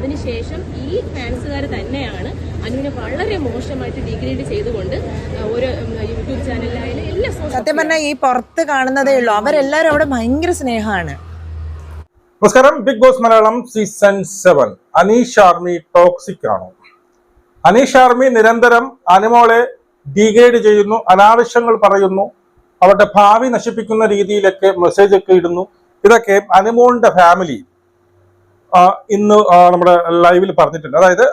അതിനുശേഷം ഈ ഫാൻസുകാർ തന്നെയാണ് അനുവിനെ വളരെ മോശമായിട്ട് ഡിഗ്രേഡ് ചെയ്തുകൊണ്ട് ഒരു യൂട്യൂബ് ചാനലിലായാലും എല്ലാ സത്യം പറഞ്ഞാൽ ഈ പുറത്ത് കാണുന്നതേ ഉള്ളൂ. അവരെല്ലാരും അവിടെ ഭയങ്കര സ്നേഹമാണ്. നമസ്കാരം. Bigg Boss Malayalam season seven. Aneesh army toxic ആണോ? അനീഷ് ആർമി നിരന്തരം അനുമോളെ ഡീഗ്രേഡ് ചെയ്യുന്നു അനാവശ്യങ്ങൾ പറയുന്നു അവരുടെ ഭാവി നശിപ്പിക്കുന്ന രീതിയിലൊക്കെ മെസ്സേജ് ഒക്കെ ഇടുന്നു. ഇതൊക്കെ അനുമോളിന്റെ ഫാമിലി ഇന്ന് നമ്മുടെ ലൈവിൽ പറഞ്ഞിട്ടുണ്ട്. അതായത്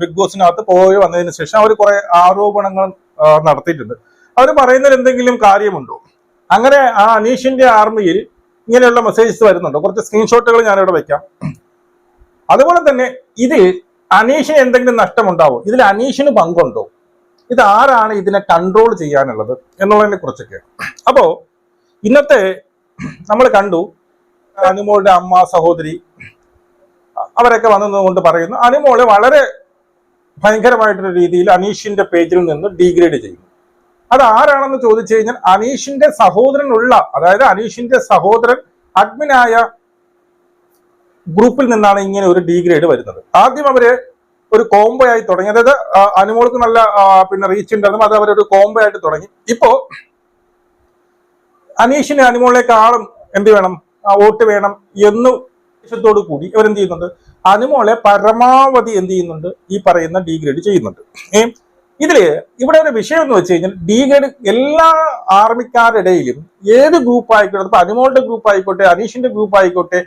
ബിഗ് ബോസിനകത്ത് പോയി വന്നതിന് ശേഷം അവർ കുറെ ആരോപണങ്ങൾ നടത്തിയിട്ടുണ്ട്. അവർ പറയുന്നതിൽ എന്തെങ്കിലും കാര്യമുണ്ടോ? അങ്ങനെ ആ അനീഷിന്റെ ആർമിയിൽ ഇങ്ങനെയുള്ള മെസ്സേജസ് വരുന്നുണ്ട്? കുറച്ച് സ്ക്രീൻഷോട്ടുകൾ ഞാനിവിടെ വെക്കാം. അതുപോലെ തന്നെ ഇതിൽ അനീഷിന് എന്തെങ്കിലും നഷ്ടമുണ്ടാവും? ഇതിൽ അനീഷിന് പങ്കുണ്ടോ? ഇത് ആരാണ് ഇതിനെ കൺട്രോൾ ചെയ്യാനുള്ളത് എന്നുള്ളതിനെ കുറിച്ചൊക്കെ അപ്പോ ഇന്നത്തെ നമ്മൾ കണ്ടു അനുമോളുടെ അമ്മ സഹോദരി അവരൊക്കെ വന്നതുകൊണ്ട് പറയുന്നു. അനുമോളെ വളരെ ഭയങ്കരമായിട്ടുള്ള രീതിയിൽ അനീഷിന്റെ പേജിൽ നിന്ന് ഡീഗ്രേഡ് ചെയ്യുന്നു. അത് ആരാണെന്ന് ചോദിച്ചു കഴിഞ്ഞാൽ അനീഷിന്റെ സഹോദരനുള്ള അതായത് അനീഷിന്റെ സഹോദരൻ അഡ്മിനായ ഗ്രൂപ്പിൽ നിന്നാണ് ഇങ്ങനെ ഒരു ഡീഗ്രേഡ് വരുന്നത്. ആദ്യം അവർ ഒരു കോംബോ ആയി തുടങ്ങി. അതായത് അനുമോൾക്ക് നല്ല പിന്നെ റീച്ച് ഉണ്ടായിരുന്നു. അത് അവരൊരു കോംബോ ആയിട്ട് തുടങ്ങി. ഇപ്പോ അനീഷിന് അനുമോളിലേക്കാളും എന്ത് വേണം? വോട്ട് വേണം എന്ന് ഉദ്ദേശത്തോടു കൂടി ഇവരെന്ത് ചെയ്യുന്നുണ്ട്? അനുമോളെ പരമാവധി എന്ത് ചെയ്യുന്നുണ്ട്? ഈ പറയുന്ന ഡിഗ്രേഡ് ചെയ്യുന്നുണ്ട്. ഏ? ഇതിൽ ഇവിടെ ഒരു വിഷയം എന്ന് വെച്ച് കഴിഞ്ഞാൽ ഡീഗ്രേഡ് എല്ലാ ആർമിക്കാരുടെയിലും ഏത് ഗ്രൂപ്പ് ആയിക്കോട്ടെ ഇപ്പൊ അനുമോളുടെ ഗ്രൂപ്പ് ആയിക്കോട്ടെ അനീഷിന്റെ ഗ്രൂപ്പ് ആയിക്കോട്ടെ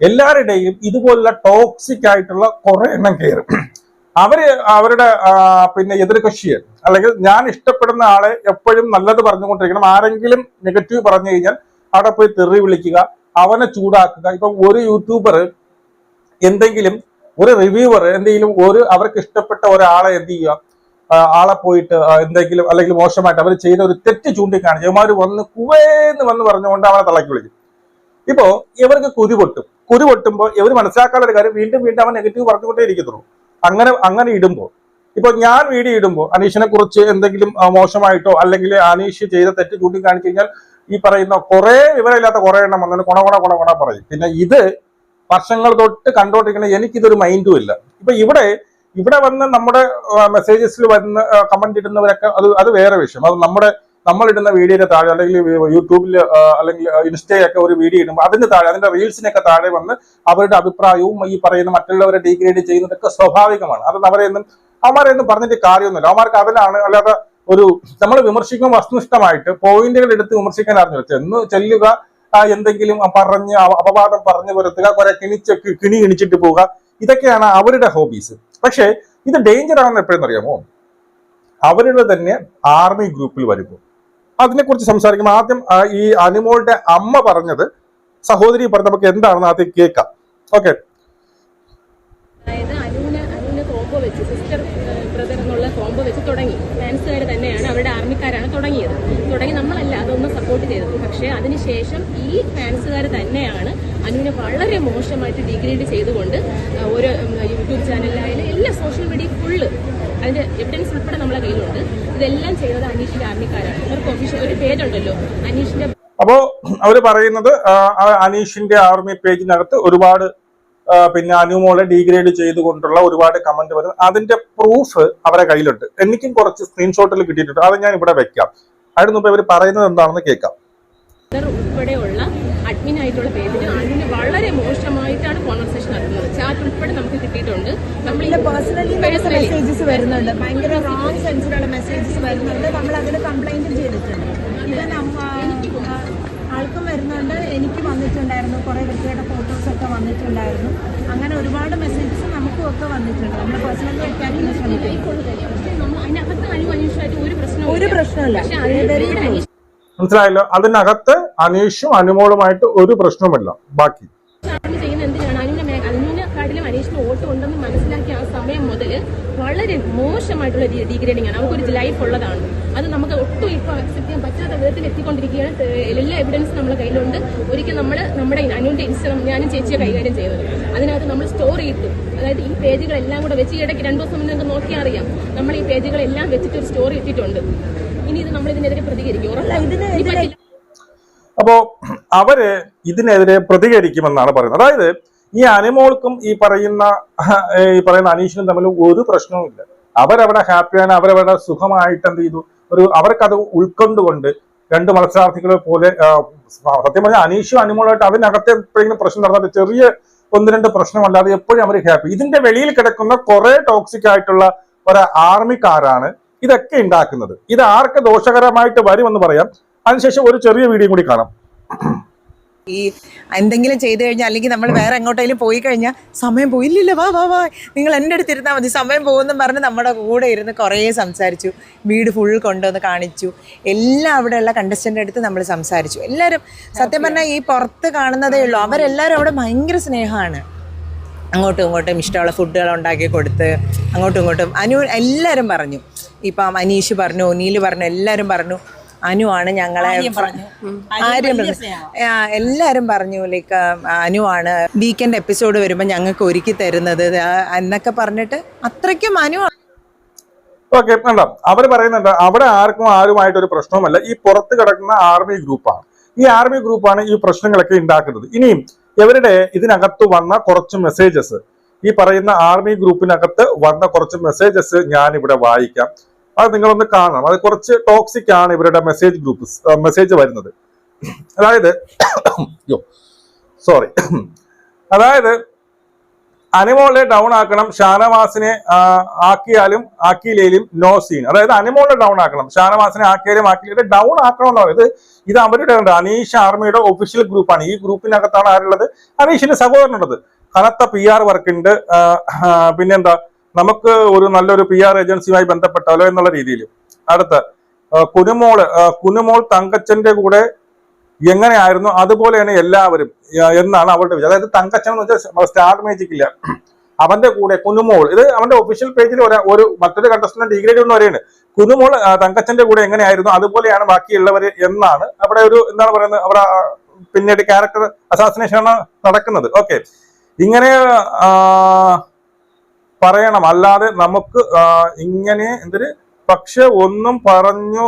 എല്ലാവരുടെയും ഇതുപോലുള്ള ടോക്സിക് ആയിട്ടുള്ള കുറെ എണ്ണം കയറും. അവർ അവരുടെ പിന്നെ എതിർകക്ഷിയെ അല്ലെങ്കിൽ ഞാൻ ഇഷ്ടപ്പെടുന്ന ആളെ എപ്പോഴും നല്ലത് പറഞ്ഞുകൊണ്ടിരിക്കണം. ആരെങ്കിലും നെഗറ്റീവ് പറഞ്ഞു കഴിഞ്ഞാൽ അവിടെ പോയി തെറി വിളിക്കുക അവനെ ചൂടാക്കുക. ഇപ്പം ഒരു യൂട്യൂബർ എന്തെങ്കിലും ഒരു റിവ്യൂവർ എന്തെങ്കിലും ഒരു അവർക്ക് ഇഷ്ടപ്പെട്ട ഒരാളെ എന്ത് ചെയ്യുക? ആളെ പോയിട്ട് എന്തെങ്കിലും അല്ലെങ്കിൽ മോശമായിട്ട് അവർ ചെയ്ത ഒരു തെറ്റ് ചൂണ്ടിക്കാണിച്ച് ഇവന്മാർ വന്ന് കുവേന്ന് വന്ന് പറഞ്ഞുകൊണ്ട് അവനെ തളക്കി വിളിക്കും. ഇപ്പോ ഇവർക്ക് കുരു പൊട്ടും കുരു പൊട്ടുമ്പോൾ ഇവർ മനസ്സിലാക്കാനുള്ള കാര്യം വീണ്ടും വീണ്ടും അവൻ നെഗറ്റീവ് പറഞ്ഞുകൊണ്ടേ ഇരിക്കത്തുള്ളൂ. അങ്ങനെ അങ്ങനെ ഇടുമ്പോൾ ഇപ്പൊ ഞാൻ വീഡിയോ ഇടുമ്പോൾ അനീഷിനെ കുറിച്ച് എന്തെങ്കിലും മോശമായിട്ടോ അല്ലെങ്കിൽ അനീഷ് ചെയ്ത തെറ്റ് ചൂണ്ടിക്കാണിച്ചു കഴിഞ്ഞാൽ ഈ പറയുന്ന കുറേ വിവരമില്ലാത്ത കുറെ എണ്ണം വന്നിട്ട് കൊണ കൊണ കൊണ കൊണ പറയും. പിന്നെ ഇത് വർഷങ്ങൾ തൊട്ട് കണ്ടോണ്ടിരിക്കണ എനിക്കിതൊരു മൈൻഡും ഇല്ല. ഇപ്പൊ ഇവിടെ ഇവിടെ വന്ന് നമ്മുടെ മെസ്സേജസിൽ വരുന്ന കമന്റ് ഇടുന്നവരൊക്കെ അത് അത് വേറെ വിഷയം. അത് നമ്മുടെ നമ്മളിടുന്ന വീഡിയോയുടെ താഴെ അല്ലെങ്കിൽ യൂട്യൂബിൽ അല്ലെങ്കിൽ ഇൻസ്റ്റയൊക്കെ ഒരു വീഡിയോ ഇടുമ്പോൾ അതിന് താഴെ അതിന്റെ റീൽസിനൊക്കെ താഴെ വന്ന് അവരുടെ അഭിപ്രായവും ഈ പറയുന്ന മറ്റുള്ളവരെ ഡീഗ്രേഡ് ചെയ്യുന്നതൊക്കെ സ്വാഭാവികമാണ്. അത് അവരെയൊന്നും അവന്മാരെയൊന്നും പറഞ്ഞിട്ട് കാര്യമൊന്നുമില്ല. അവന്മാർക്ക് അതിലാണ് അല്ലാതെ ഒരു നമ്മൾ വിമർശിക്കുമ്പോൾ വസ്തുനിഷ്ഠമായിട്ട് പോയിന്റുകൾ എടുത്ത് വിമർശിക്കാൻ അറിഞ്ഞു. ചെന്ന് ചെല്ലുക എന്തെങ്കിലും പറഞ്ഞ് അപവാദം പറഞ്ഞു വരുത്തുക കുറെ കിണിച്ച് കിണി കിണിച്ചിട്ട് പോവുക ഇതൊക്കെയാണ് അവരുടെ ഹോബീസ് പക്ഷേ ഇത് ഡേഞ്ചർ ആണെന്ന് എപ്പോഴെന്നറിയാമോ അവരുടെ തന്നെ ആർമി ഗ്രൂപ്പിൽ വരുമ്പോൾ അതിനെക്കുറിച്ച് സംസാരിക്കുമ്പോൾ ആദ്യം ഈ അനുമോളുടെ അമ്മ പറഞ്ഞത് സഹോദരി പറഞ്ഞ നമുക്ക് എന്താണെന്ന് ആദ്യം കേൾക്കാം. ഓക്കെ കോംബോ വെച്ച് തുടങ്ങി. ഫാൻസുകാർ തന്നെയാണ് അവരുടെ ആർമിക്കാരാണ് തുടങ്ങിയത്. തുടങ്ങി നമ്മളല്ല അതൊന്നും സപ്പോർട്ട് ചെയ്തത്. പക്ഷേ അതിനുശേഷം ഈ ഫാൻസുകാർ തന്നെയാണ് അനുവിനെ വളരെ മോശമായിട്ട് ഡിഗ്രേഡ് ചെയ്തുകൊണ്ട് ഓരോ യൂട്യൂബ് ചാനലിലായാലും എല്ലാ സോഷ്യൽ മീഡിയ ഫുള്ള് അതിന്റെ എവിഡൻസ് ഉൾപ്പെടെ നമ്മളെ കയ്യിലുണ്ട്. ഇതെല്ലാം ചെയ്തത് അനീഷിന്റെ ആർമിക്കാരാണ്. അവർക്ക് ഒഫീഷ്യൽ ഒരു പേരുണ്ടല്ലോ. അനീഷിന്റെ അപ്പോ അവർ പറയുന്നത് അനീഷിന്റെ ആർമി പേജിനകത്ത് ഒരുപാട് പിന്നെ അനുമോളെ ഡീഗ്രേഡ് ചെയ്തുകൊണ്ടുള്ള ഒരുപാട് കമന്റ് വരുന്നത് അതിന്റെ പ്രൂഫ് അവരെ കയ്യിലുണ്ട്. എനിക്കും കുറച്ച് സ്ക്രീൻഷോട്ടിൽ കിട്ടിയിട്ടുണ്ട്. അത് ഞാൻ ഇവിടെ വെക്കാം. അതിന് മുമ്പ് ഇവർ പറയുന്നത് എന്താണെന്ന് കേൾക്കാം. ഉൾപ്പെടെയുള്ള അഡ്മിൻ ആയിട്ടുള്ള പേജിൽ അനുവിന് വളരെ മോശമായിട്ടാണ് കോൺവെർസേഷൻ നടത്തുന്നത് ചാറ്റ് ഉൾപ്പെടെ നമുക്ക് കിട്ടിയിട്ടുണ്ട്. നമ്മൾ പേഴ്സണലി മെസ്സേജസ് വരുന്നുണ്ട്. ഭയങ്കര റോങ് സെൻസിലുള്ള മെസ്സേജസ് വരുന്നുണ്ട്. നമ്മൾ അതിന് കംപ്ലൈന്റ് ചെയ്തിട്ടുണ്ട്. ഇവൻ ആൾക്കും വരുന്നുണ്ട്. എനിക്ക് വന്നിട്ടുണ്ടായിരുന്നു. കുറെ വ്യക്തിയുടെ ഫോട്ടോസ് ഒക്കെ വന്നിട്ടുണ്ടായിരുന്നു. അങ്ങനെ ഒരുപാട് മെസ്സേജസ് നമുക്കും ഒക്കെ വന്നിട്ടുണ്ട്. നമ്മൾ പേഴ്സണലി വയ്ക്കാനും ശ്രമിക്കും പക്ഷേ നമ്മൾ അതിനകത്ത് അനു അനീഷായിട്ട് ഒരു പ്രശ്നവും ഒരു പ്രശ്നമില്ല പക്ഷെ അതിലൂടെ അനീഷ് മനസ്സിലായല്ലോ. അതിനകത്ത് അനീഷും അനുമോളുമായിട്ട് ഒരു പ്രശ്നവുമില്ല. ബാക്കി. ഉണ്ടെന്ന് മനസ്സിലാക്കിയ ആ സമയം മുതൽ വളരെ മോശമായിട്ടുള്ള ഡീഗ്രേഡിംഗ് ആണ് നമുക്കൊരു ലൈഫ് ഉള്ളതാണ്. അത് നമുക്ക് ഒട്ടും ഇപ്പൊ അക്സെപ്റ്റ് ചെയ്യാൻ പറ്റാത്ത വിധത്തിൽ എത്തിക്കൊണ്ടിരിക്കുകയാണ്. ഏഹ് എല്ലാ എവിഡൻസ് നമ്മുടെ കയ്യിലുണ്ട്. ഒരിക്കൽ നമ്മൾ നമ്മുടെ അനുവിന്റെ ഇൻസ്റ്റഗ്രാം ഞാനും ചേച്ചിയെ കൈകാര്യം ചെയ്തത്. അതിനകത്ത് നമ്മൾ സ്റ്റോറി ഇട്ടു. അതായത് ഈ പേജുകളെല്ലാം കൂടെ വെച്ച് ഈ ഇടയ്ക്ക് രണ്ടു ദിവസം മുന്നേ നിങ്ങൾക്ക് നോക്കിയാൽ അറിയാം. നമ്മൾ ഈ പേജുകളെല്ലാം വെച്ചിട്ട് ഒരു സ്റ്റോറി ഇട്ടിട്ടുണ്ട്. ഇനി ഇത് നമ്മൾ ഇതിനെതിരെ പ്രതികരിക്കും ഉറപ്പാണ്. ഇനി പറ്റില്ല. അപ്പോ അവർ ഇതിനെതിരെ പ്രതികരിക്കുമെന്നാണ് പറയുന്നത്. അതായത് ഈ അനിമോൾക്കും ഈ പറയുന്ന ഈ പറയുന്ന അനീഷിനും തമ്മിൽ ഒരു പ്രശ്നവുമില്ല അവരവിടെ ഹാപ്പിയാണ് അവരവിടെ സുഖമായിട്ട് എന്ത് ചെയ്തു? ഒരു അവർക്കത് ഉൾക്കൊണ്ടുകൊണ്ട് രണ്ട് മത്സരാർത്ഥികളെ പോലെ സത്യം പറഞ്ഞാൽ അനീഷും അനിമോളായിട്ട് അതിനകത്തെ എപ്പോഴെങ്കിലും പ്രശ്നം നടന്നത് ചെറിയ ഒന്ന് രണ്ട് പ്രശ്നമല്ലാതെ എപ്പോഴും അവർ ഹാപ്പി. ഇതിന്റെ വെളിയിൽ കിടക്കുന്ന കുറെ ടോക്സിക് ആയിട്ടുള്ള ഒരു ആർമിക്കാരാണ് ഇതൊക്കെ ഉണ്ടാക്കുന്നത്. ഇത് ആർക്ക് ദോഷകരമായിട്ട് വരുമെന്ന് പറയാം. അതിനുശേഷം ഒരു ചെറിയ വീഡിയോ കൂടി കാണാം. ഈ എന്തെങ്കിലും ചെയ്തു കഴിഞ്ഞാൽ അല്ലെങ്കിൽ നമ്മൾ വേറെ എങ്ങോട്ടെങ്കിലും പോയി കഴിഞ്ഞാൽ സമയം പോയില്ലല്ലോ വാ വാ വാ. നിങ്ങൾ എന്റെ അടുത്ത് ഇരുന്നാൽ മതി. സമയം പോകുമെന്നും പറഞ്ഞ് നമ്മുടെ കൂടെ ഇരുന്ന് കുറേ സംസാരിച്ചു. വീട് ഫുൾ കൊണ്ടുവന്ന് കാണിച്ചു. എല്ലാം അവിടെയുള്ള കണ്ടസ്റ്റന്റെ അടുത്ത് നമ്മൾ സംസാരിച്ചു. എല്ലാവരും സത്യം പറഞ്ഞാൽ ഈ പുറത്ത് കാണുന്നതേ ഉള്ളൂ. അവരെല്ലാവരും അവിടെ ഭയങ്കര സ്നേഹമാണ്. അങ്ങോട്ടും ഇങ്ങോട്ടും ഇഷ്ടമുള്ള ഫുഡുകൾ ഉണ്ടാക്കി കൊടുത്ത് അങ്ങോട്ടും ഇങ്ങോട്ടും അനു എല്ലാവരും പറഞ്ഞു. ഇപ്പം അനീഷ് പറഞ്ഞു ഒനീൽ പറഞ്ഞു എല്ലാവരും പറഞ്ഞു അനുവാണ് ആണ് ഞങ്ങളെ ആര്യം എല്ലാവരും പറഞ്ഞു. ലൈക്ക് അനുവാണ് ആണ് വീക്കെൻഡ് എപ്പിസോഡ് വരുമ്പോൾ ഞങ്ങൾക്ക് ഒരുക്കി തരുന്നത്. എന്നൊക്കെ പറഞ്ഞിട്ട് അത്രയ്ക്കും അനുവാണ് ഓക്കെ കണ്ടോ? അവർ പറയുന്നുണ്ട് അവിടെ ആർക്കും ആരുമായിട്ട് ഒരു പ്രശ്നവുമല്ല. ഈ പുറത്ത് കിടക്കുന്ന ആർമി ഗ്രൂപ്പാണ് ഈ ആർമി ഗ്രൂപ്പാണ് ഈ പ്രശ്നങ്ങളൊക്കെ ഉണ്ടാക്കുന്നത്. ഇനിയും ഇവരുടെ ഇതിനകത്ത് വന്ന കുറച്ച് മെസ്സേജസ് ഈ പറയുന്ന ആർമി ഗ്രൂപ്പിനകത്ത് വന്ന കുറച്ച് മെസ്സേജസ് ഞാൻ ഇവിടെ വായിക്കാം. അത് നിങ്ങളൊന്ന് കാണണം. അത് കുറച്ച് ടോക്സിക് ആണ് ഇവരുടെ മെസ്സേജ് ഗ്രൂപ്പ് മെസ്സേജ് വരുന്നത്. അതായത് സോറി അതായത് അനിമോളെ ഡൗൺ ആക്കണം ഷാനവാസിനെ ആക്കിയാലും ആക്കിയില്ലേലും നോ സീൻ അതായത് അനിമോളെ ഡൗൺ ആക്കണം ഷാനവാസിനെ ആക്കിയാലും ആക്കിയില്ലേലും ഡൗൺ ആക്കണം എന്ന് പറയുന്നത് ഇത് അവരുടെ അനീഷ് ആർമിയുടെ ഒഫീഷ്യൽ ഗ്രൂപ്പാണ് ഈ ഗ്രൂപ്പിനകത്താണ് ആരുള്ളത്? അനീഷിന്റെ സഹോദരനുള്ളത്. കനത്ത പി ആർ വർക്ക് ഉണ്ട്. ആ, ആ, പിന്നെന്താ? നമുക്ക് ഒരു നല്ലൊരു പി ആർ ഏജൻസിയുമായി ബന്ധപ്പെട്ടാലോ എന്നുള്ള രീതിയിൽ. അടുത്ത കുനുമോൾ കുനുമോൾ തങ്കച്ചന്റെ കൂടെ എങ്ങനെയായിരുന്നു? അതുപോലെയാണ് എല്ലാവരും എന്നാണ് അവരുടെ അതായത് തങ്കച്ചൻ എന്ന് വെച്ചാൽ സ്റ്റാർ മേജിക് ഇല്ല. അവന്റെ കൂടെ കുനുമോൾ ഇത് അവന്റെ ഒഫീഷ്യൽ പേജിൽ ഒരു ഒരു മറ്റൊരു കണ്ടസ്റ്റന്റ് ഡിഗ്രേഡ് എന്ന് പറയുന്നത് കുനുമോൾ തങ്കച്ചന്റെ കൂടെ എങ്ങനെയായിരുന്നു? അതുപോലെയാണ് ബാക്കിയുള്ളവര് എന്നാണ് അവിടെ ഒരു എന്താണ് പറയുന്നത്? അവിടെ പിന്നീട് ക്യാരക്ടർ അസാസിനേഷൻ ആണ് നടക്കുന്നത്. ഓക്കെ ഇങ്ങനെ പറയണം. അല്ലാതെ നമുക്ക് ഇങ്ങനെ എന്തൊരു പക്ഷെ ഒന്നും പറഞ്ഞു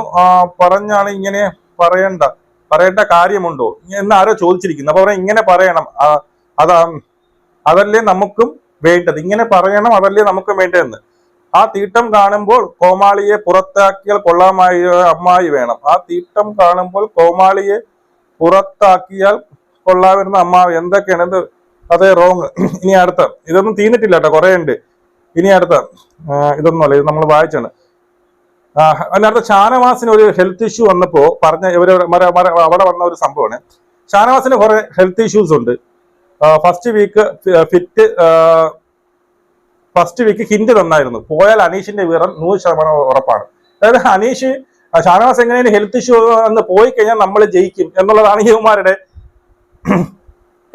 പറഞ്ഞാണ് ഇങ്ങനെ പറയണ്ട പറയേണ്ട കാര്യമുണ്ടോ? എന്ന് ആരോ ചോദിച്ചിരിക്കുന്നു. അപ്പൊ ഇങ്ങനെ പറയണം. അതാ അതല്ലേ നമുക്കും വേണ്ടത്. ഇങ്ങനെ പറയണം അതല്ലേ നമുക്കും വേണ്ടതെന്ന്. ആ തീട്ടം കാണുമ്പോൾ കോമാളിയെ പുറത്താക്കിയാൽ കൊള്ളാമായി അമ്മായി വേണം. ആ തീട്ടം കാണുമ്പോൾ കോമാളിയെ പുറത്താക്കിയാൽ കൊള്ളാവുന്ന അമ്മാവ് എന്തൊക്കെയാണ്? ഇത് അതെ റോങ് ഇനി അടുത്ത. ഇതൊന്നും തീന്നിട്ടില്ല കേട്ടോ കുറെ ഉണ്ട്. ഇനി അടുത്ത. ഇതൊന്നും അല്ല ഇത് നമ്മൾ വായിച്ചാണ്. അതിന് അതിനടുത്ത ഷാനവാസിന് ഒരു ഹെൽത്ത് ഇഷ്യൂ വന്നപ്പോ പറഞ്ഞ അവിടെ വന്ന ഒരു സംഭവമാണ്. ഷാനവാസിന് കുറെ ഹെൽത്ത് ഇഷ്യൂസ് ഉണ്ട്. First week fit first week hint തന്നായിരുന്നു. പോയാൽ അനീഷിന്റെ വിവരം നൂറ് ശതമാനം ഉറപ്പാണ്. അതായത് അനീഷ് ഷാനവാസ് എങ്ങനെയാണ് ഹെൽത്ത് ഇഷ്യൂ എന്ന് പോയി കഴിഞ്ഞാൽ നമ്മൾ ജയിക്കും എന്നുള്ളതാണ് ഇവന്മാരുടെ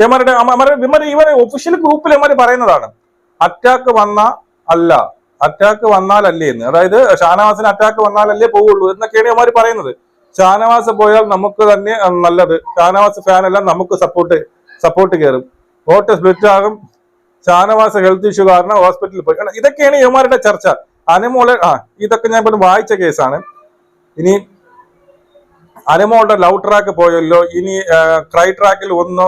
അമ്മമാരുടെ ഇവന്മാർ ഇവരെ ഒഫീഷ്യൽ ഗ്രൂപ്പിൽ എമാര് പറയുന്നതാണ്. അറ്റാക്ക് വന്ന അല്ല. അറ്റാക്ക് വന്നാലല്ലേ എന്ന്. അതായത് ഷാനവാസിന് അറ്റാക്ക് വന്നാലല്ലേ പോവുള്ളൂ എന്നൊക്കെയാണ് ഇവന്മാർ പറയുന്നത്. ഷാനവാസ് പോയാൽ നമുക്ക് തന്നെ നല്ലത്. ഷാനവാസ് ഫാൻ എല്ലാം നമുക്ക് സപ്പോർട്ട് സപ്പോർട്ട് കയറും വോട്ട് സ്പ്ലിറ്റ് ആകും. ഷാനവാസ് ഹെൽത്ത് ഇഷ്യൂ കാരണം ഹോസ്പിറ്റലിൽ പോയി. ഇതൊക്കെയാണ് ഇവന്മാരുടെ ചർച്ച. അനുമോളെ ആ ഇതൊക്കെ ഞാൻ ഇപ്പോൾ വായിച്ച കേസാണ് ഇനി അനുമോളുടെ ലൗ ട്രാക്ക് പോയല്ലോ ഇനി ക്രൈ ട്രാക്കിൽ ഒന്ന്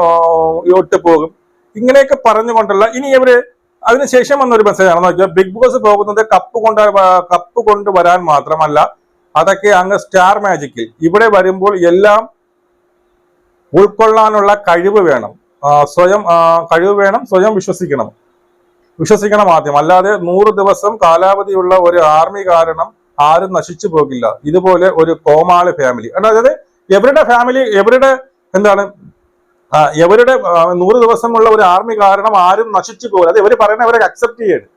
ഒട്ട് പോകും. ഇങ്ങനെയൊക്കെ പറഞ്ഞുകൊണ്ടുള്ള ഇനി ഇവർ അതിനുശേഷം വന്ന ഒരു മെസ്സേജ് ആണെന്ന് വെച്ചാൽ ബിഗ് ബോസ് പോകുന്നത് കപ്പ് കൊണ്ട് കപ്പ് കൊണ്ട് വരാൻ മാത്രമല്ല അതൊക്കെ അങ്ങ് സ്റ്റാർ മാജിക്കിൽ ഇവിടെ വരുമ്പോൾ എല്ലാം ഉൾക്കൊള്ളാനുള്ള കഴിവ് വേണം. സ്വയം കഴിവ് വേണം സ്വയം വിശ്വസിക്കണം. വിശ്വസിക്കണം ആദ്യം. അല്ലാതെ നൂറ് ദിവസം കാലാവധിയുള്ള ഒരു ആർമി കാരണം ആരും നശിച്ചു പോകില്ല. ഇതുപോലെ ഒരു കോമാളി ഫാമിലി അതായത് എവരുടെ ഫാമിലി എവരുടെ എന്താണ് എവരുടെ നൂറ് ദിവസമുള്ള ഒരു ആർമി കാരണം ആരും നശിച്ചു പോകില്ല. അത് എവര് പറയുന്ന അവരെ അക്സെപ്റ്റ് ചെയ്യണം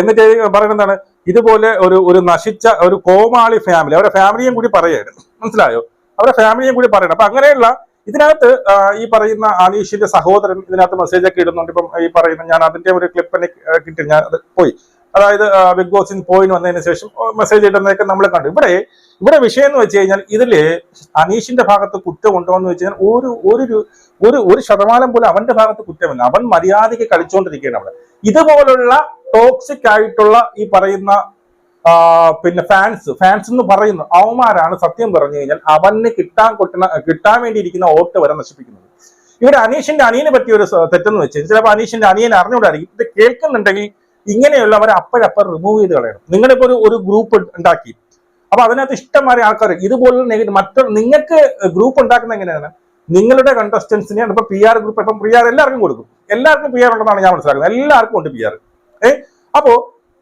എന്നിട്ട് പറയുന്നത് എന്താണ് ഇതുപോലെ ഒരു ഒരു നശിച്ച ഒരു കോമാളി ഫാമിലി അവരുടെ ഫാമിലിയും കൂടി പറയാണ് മനസ്സിലായോ? അവരുടെ ഫാമിലിയും കൂടി പറയണം. അപ്പൊ അങ്ങനെയുള്ള ഇതിനകത്ത് ഈ പറയുന്ന അനീഷിന്റെ സഹോദരൻ ഇതിനകത്ത് മെസ്സേജ് ഒക്കെ ഇടുന്നുണ്ട്. ഇപ്പം ഈ പറയുന്ന ഞാൻ അതിന്റെ ഒരു ക്ലിപ്പ് എനിക്ക് കിട്ടി. ഞാൻ അത് പോയി. അതായത് ബിഗ് ബോസിൽ പോയിന് വന്നതിന് ശേഷം മെസ്സേജ് ഇടുന്നതൊക്കെ നമ്മൾ കണ്ടു. ഇവിടെ ഇവിടെ വിഷയം എന്ന് വെച്ച് കഴിഞ്ഞാൽ ഇതിൽ അനീഷിന്റെ ഭാഗത്ത് കുറ്റമുണ്ടോ എന്ന് വെച്ച് കഴിഞ്ഞാൽ ഒരു ഒരു ഒരു ഒരു ശതമാനം പോലും അവന്റെ ഭാഗത്ത് കുറ്റമില്ല. അവൻ മര്യാദയ്ക്ക് കളിച്ചുകൊണ്ടിരിക്കുകയാണ് അവിടെ. ഇതുപോലുള്ള ടോക്സിക് ആയിട്ടുള്ള ഈ പറയുന്ന പിന്നെ ഫാൻസ് ഫാൻസ് എന്ന് പറയുന്നു അവന്മാരാണ് സത്യം പറഞ്ഞു കഴിഞ്ഞാൽ അവന് കിട്ടാൻ കൊട്ടുന്ന കിട്ടാൻ വേണ്ടിയിരിക്കുന്ന ഓട്ട് വരെ നശിപ്പിക്കുന്നത്. ഇവിടെ അനീഷിന്റെ അനിയനെ പറ്റിയ ഒരു തെറ്റെന്ന് വെച്ചാൽ ചിലപ്പോൾ അനീഷിന്റെ അനിയനെ അറിഞ്ഞുകൂടായിരിക്കും. ഇത് കേൾക്കുന്നുണ്ടെങ്കിൽ ഇങ്ങനെയുള്ളവരെ അപ്പോഴപ്പോൾ റിമൂവ് ചെയ്ത് കളയണം. നിങ്ങളിപ്പോ ഒരു ഒരു ഗ്രൂപ്പ് ഉണ്ടാക്കി. അപ്പൊ അതിനകത്ത് ഇഷ്ടംമാരെ ആൾക്കാർ ഇതുപോലുള്ള നെഗറ്റീവ് മറ്റൊരു നിങ്ങൾക്ക് ഗ്രൂപ്പ് ഉണ്ടാക്കുന്ന എങ്ങനെയാണ്? നിങ്ങളുടെ കണ്ടസ്റ്റൻസിനെ ഇപ്പൊ പി ആർ ഗ്രൂപ്പ് ഇപ്പം പി ആർ എല്ലാവർക്കും കൊടുക്കും. എല്ലാവർക്കും പി ആർ ഉണ്ടെന്നാണ് ഞാൻ മനസ്സിലാക്കുന്നത്. എല്ലാവർക്കും ഉണ്ട് പി ആർ ഏ? അപ്പോ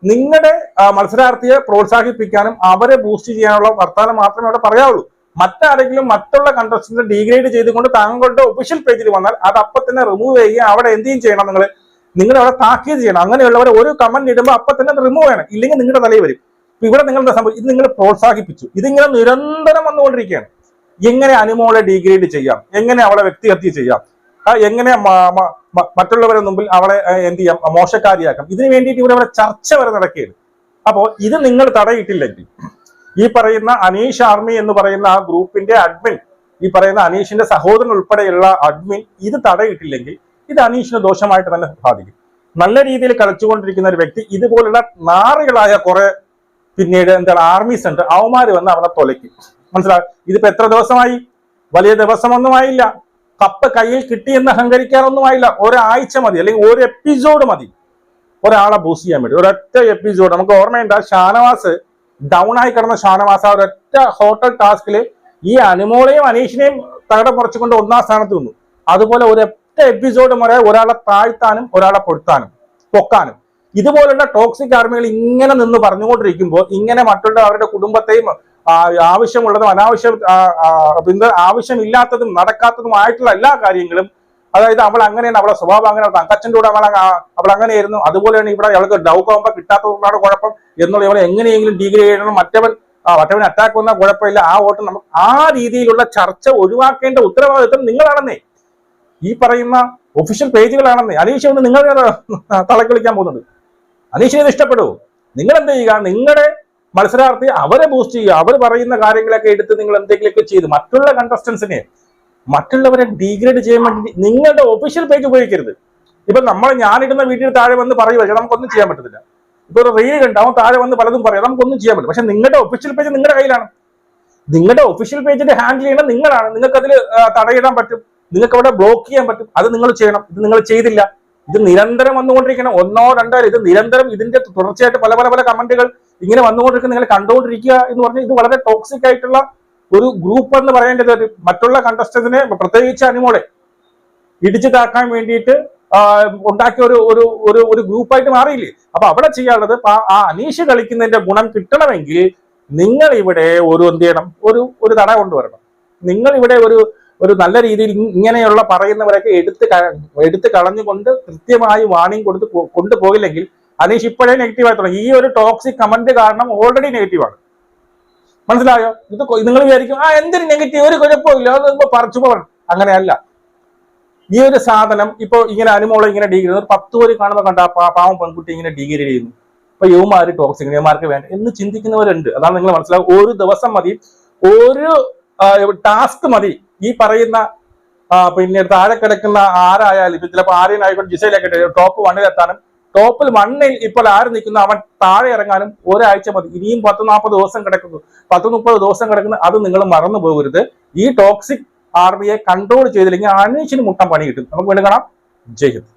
നിങ്ങളുടെ മത്സരാർത്ഥിയെ പ്രോത്സാഹിപ്പിക്കാനും അവരെ ബൂസ്റ്റ് ചെയ്യാനുള്ള വർത്തമാനം മാത്രമേ അവിടെ പറയാവുള്ളൂ. മറ്റാരെങ്കിലും മറ്റുള്ള കണ്ടസ്റ്റൻസ് ഡീഗ്രേഡ് ചെയ്തുകൊണ്ട് താങ്കളുടെ ഒഫീഷ്യൽ പേജിൽ വന്നാൽ അത് അപ്പൊ തന്നെ റിമൂവ് ചെയ്യുക അവിടെ എന്തെയും ചെയ്യണം നിങ്ങൾ നിങ്ങൾ അവിടെ താക്കീത് ചെയ്യണം. അങ്ങനെയുള്ളവർ ഒരു കമന്റ് ഇടുമ്പോൾ അപ്പൊ തന്നെ റിമൂവ് ചെയ്യണം. ഇല്ലെങ്കിൽ നിങ്ങളുടെ തലയിൽ വരും. ഇപ്പൊ ഇവിടെ എന്താ സംഭവം? ഇത് നിങ്ങൾ പ്രോത്സാഹിപ്പിച്ചു. ഇതിങ്ങനെ നിരന്തരം വന്നുകൊണ്ടിരിക്കുകയാണ്. എങ്ങനെ അനുമോളെ ഡിഗ്രേഡ് ചെയ്യാം? എങ്ങനെ അവളെ വ്യക്തിഹത്യ ചെയ്യാം? എങ്ങനെ മറ്റുള്ളവരുടെ മുമ്പിൽ അവളെ എന്ത് ചെയ്യാം? മോശക്കാരിയാക്കാം. ഇതിനു വേണ്ടിയിട്ട് ഇവിടെ അവിടെ ചർച്ച വരെ നടക്കുകയാണ്. അപ്പോ ഇത് നിങ്ങൾ തടയിട്ടില്ലെങ്കിൽ ഈ പറയുന്ന അനീഷ് ആർമി എന്ന് പറയുന്ന ആ ഗ്രൂപ്പിന്റെ അഡ്മിൻ ഈ പറയുന്ന അനീഷിന്റെ സഹോദരൻ ഉൾപ്പെടെയുള്ള അഡ്മിൻ ഇത് തടയിട്ടില്ലെങ്കിൽ ഇത് അനീഷിന് ദോഷമായിട്ട് തന്നെ സാധിക്കും നല്ല രീതിയിൽ കളിച്ചുകൊണ്ടിരിക്കുന്ന ഒരു വ്യക്തി ഇതുപോലുള്ള നാറുകളായ കുറെ പിന്നീട് എന്താണ് ആർമീസ് ഉണ്ട് അവന്മാര് വന്ന് അവനെ തൊലയ്ക്കും. മനസ്സിലായി ഇതിപ്പോ എത്ര ദിവസമായി? വലിയ ദിവസമൊന്നുമായില്ല കപ്പ് കയ്യിൽ കിട്ടിയെന്ന് അഹങ്കരിക്കാനൊന്നുമായില്ല ഒരാഴ്ച മതി അല്ലെങ്കിൽ ഒരു എപ്പിസോഡ് മതി. ഒരാളെ ബൂസ്റ്റ് ചെയ്യാൻ വേണ്ടി. ഒരൊറ്റ എപ്പിസോഡ് നമുക്ക് ഓർമ്മയുണ്ട് ഷാനവാസ് ഡൗൺ ആയി കിടന്ന ഷാനവാസ് ആ ഒരൊറ്റ ഹോട്ടൽ ടാസ്കിൽ ഈ അനുമോളെയും അനീഷിനെയും തകട മുറച്ചുകൊണ്ട് ഒന്നാം സ്ഥാനത്ത് നിന്നു. അതുപോലെ ഒരൊറ്റ എപ്പിസോഡ് വരെ ഒരാളെ താഴ്ത്താനും ഒരാളെ പൊടുത്താനും പൊക്കാനും. ഇതുപോലുള്ള ടോക്സിക് ആർമികൾ ഇങ്ങനെ നിന്ന് പറഞ്ഞുകൊണ്ടിരിക്കുമ്പോൾ ഇങ്ങനെ മറ്റുള്ള അവരുടെ കുടുംബത്തെയും ആവശ്യമുള്ളതും അനാവശ്യം പിന്നെ ആവശ്യമില്ലാത്തതും നടക്കാത്തതുമായിട്ടുള്ള എല്ലാ കാര്യങ്ങളും അതായത് അവൾ അങ്ങനെയാണ് അവളെ സ്വഭാവം അങ്ങനെയാണ് തങ്കച്ചന്റെ കൂടെ അവൾ അവൾ അങ്ങനെയായിരുന്നു. അതുപോലെയാണ് ഇവിടെ അവൾക്ക് ഡൗക്കാവുമ്പോ കിട്ടാത്തതുകൊണ്ടാണ് കുഴപ്പം എന്നുള്ള ഇവളെ എങ്ങനെയെങ്കിലും ഡിഗ്രി ചെയ്യണം. മറ്റവൻ മറ്റവൻ അറ്റാക്ക് വന്നാൽ കുഴപ്പമില്ല. ആ വോട്ട് നമുക്ക് ആ രീതിയിലുള്ള ചർച്ച ഒഴിവാക്കേണ്ട ഉത്തരവാദിത്വം നിങ്ങളാണെന്നേ. ഈ പറയുന്ന ഒഫീഷ്യൽ പേജുകളാണെന്ന്. അനീഷ് ഒന്ന് നിങ്ങൾ തളക്കളിക്കാൻ പോകുന്നത് അനീഷിന് ഇത് ഇഷ്ടപ്പെടുമോ നിങ്ങൾ എന്ത് ചെയ്യുക? നിങ്ങളുടെ മത്സരാർത്ഥി അവരെ ബൂസ്റ്റ് ചെയ്യുക. അവർ പറയുന്ന കാര്യങ്ങളൊക്കെ എടുത്ത് നിങ്ങൾ എന്തെങ്കിലുമൊക്കെ ചെയ്ത് മറ്റുള്ള കണ്ടസ്റ്റൻസിനെ മറ്റുള്ളവരെ ഡീഗ്രേഡ് ചെയ്യാൻ വേണ്ടി നിങ്ങളുടെ ഒഫീഷ്യൽ പേജ് ഉപയോഗിക്കരുത്. ഇപ്പൊ നമ്മൾ ഞാനിടുന്ന വീട്ടിൽ താഴെ വന്ന് പറയുക നമുക്കൊന്നും ചെയ്യാൻ പറ്റത്തില്ല. ഇപ്പൊ ഒരു റീൽ കണ്ട് അവൻ താഴെ വന്ന് പലതും പറയാം. നമുക്കൊന്നും ചെയ്യാൻ പറ്റും പക്ഷെ നിങ്ങളുടെ ഒഫീഷ്യൽ പേജ് നിങ്ങളുടെ കയ്യിലാണ്. നിങ്ങളുടെ ഒഫീഷ്യൽ പേജിന്റെ ഹാൻഡിൽ ചെയ്യണം നിങ്ങളാണ്. നിങ്ങൾക്ക് അതിൽ തടയിടാൻ പറ്റും. നിങ്ങൾക്ക് അവിടെ ബ്ലോക്ക് ചെയ്യാൻ പറ്റും. അത് നിങ്ങൾ ചെയ്യണം. ഇത് നിങ്ങൾ ചെയ്തില്ല. ഇത് നിരന്തരം വന്നുകൊണ്ടിരിക്കണം. ഒന്നോ രണ്ടോ ഇത് നിരന്തരം ഇതിന്റെ തുടർച്ചയായിട്ട് പല പല പല കമന്റുകൾ ഇങ്ങനെ വന്നുകൊണ്ടിരിക്കുന്ന നിങ്ങൾ കണ്ടുകൊണ്ടിരിക്കുക എന്ന് പറഞ്ഞാൽ ഇത് വളരെ ടോക്സിക് ആയിട്ടുള്ള ഒരു ഗ്രൂപ്പ് എന്ന് പറയേണ്ടത് മറ്റുള്ള കണ്ടസ്റ്റന്റിനെ പ്രത്യേകിച്ച് അനുമോളെ ഇടിച്ചു താക്കാൻ വേണ്ടിയിട്ട് ഉണ്ടാക്കിയ ഒരു ഒരു ഒരു ഒരു ഗ്രൂപ്പായിട്ട് മാറിയില്ലേ? അപ്പൊ അവിടെ ചെയ്യാനുള്ളത് ആ അനീഷ് കളിക്കുന്നതിന്റെ ഗുണം കിട്ടണമെങ്കിൽ നിങ്ങൾ ഇവിടെ ഒരു എന്ത് ചെയ്യണം? ഒരു ഒരു തട കൊണ്ടുവരണം. നിങ്ങൾ ഇവിടെ ഒരു ഒരു നല്ല രീതിയിൽ ഇങ്ങനെയുള്ള പറയുന്നവരൊക്കെ എടുത്ത് എടുത്ത് കളഞ്ഞുകൊണ്ട് കൃത്യമായി വാണിംഗ് കൊടുത്ത് കൊണ്ടുപോകില്ലെങ്കിൽ അനീഷ് ഇപ്പോഴേ നെഗറ്റീവ് ആയി തുടങ്ങി. ഈ ഒരു ടോക്സിക് കമന്റ് കാരണം ഓൾറെഡി നെഗറ്റീവാണ് മനസ്സിലായോ? ഇത് നിങ്ങൾ വിചാരിക്കും ആ എന്തിന് നെഗറ്റീവ് ഒരു കുഴപ്പമില്ല അത് പറിച്ചു പോകണം. അങ്ങനെയല്ല. ഈ ഒരു സാധനം ഇപ്പൊ ഇങ്ങനെ അനുമോളം ഇങ്ങനെ ഡിഗ്രി പത്ത് പേര് കാണുമ്പോൾ കണ്ട പാവം പെൺകുട്ടി ഇങ്ങനെ ഡിഗ്രി ചെയ്യുന്നു. അപ്പൊ യുവമാര് ടോക്സിക് യുവമാർക്ക് വേണ്ട എന്ന് ചിന്തിക്കുന്നവരുണ്ട്. അതാണ് നിങ്ങൾ മനസ്സിലാവും ഒരു ദിവസം മതി. ഒരു ടാസ്ക് മതി. ഈ പറയുന്ന പിന്നെ താഴെ കിടക്കുന്ന ആരായാലും ഇപ്പൊ ചിലപ്പോൾ ആര്യനായിക്കോട്ടെ ജിസയിലാക്കട്ടെ ടോപ്പ് വണ്ണിലെത്താനും ടോപ്പിൽ വണ്ണിൽ ഇപ്പോൾ ആര് നിൽക്കുന്നു? അവൻ താഴെ ഇറങ്ങാനും ഒരാഴ്ച മതി. ഇനിയും പത്ത് നാൽപ്പത് ദിവസം കിടക്കുന്നു. പത്ത് മുപ്പത് ദിവസം കിടക്കുന്നു. അത് നിങ്ങൾ മറന്നു പോകരുത്. ഈ ടോക്സിക് ആർമിയെ കൺട്രോൾ ചെയ്തില്ലെങ്കിൽ അനീഷിന് മുട്ടം പണി കിട്ടും. നമുക്ക് വേണ്ടി കാണാം. ജയ് ഹിന്ദ്.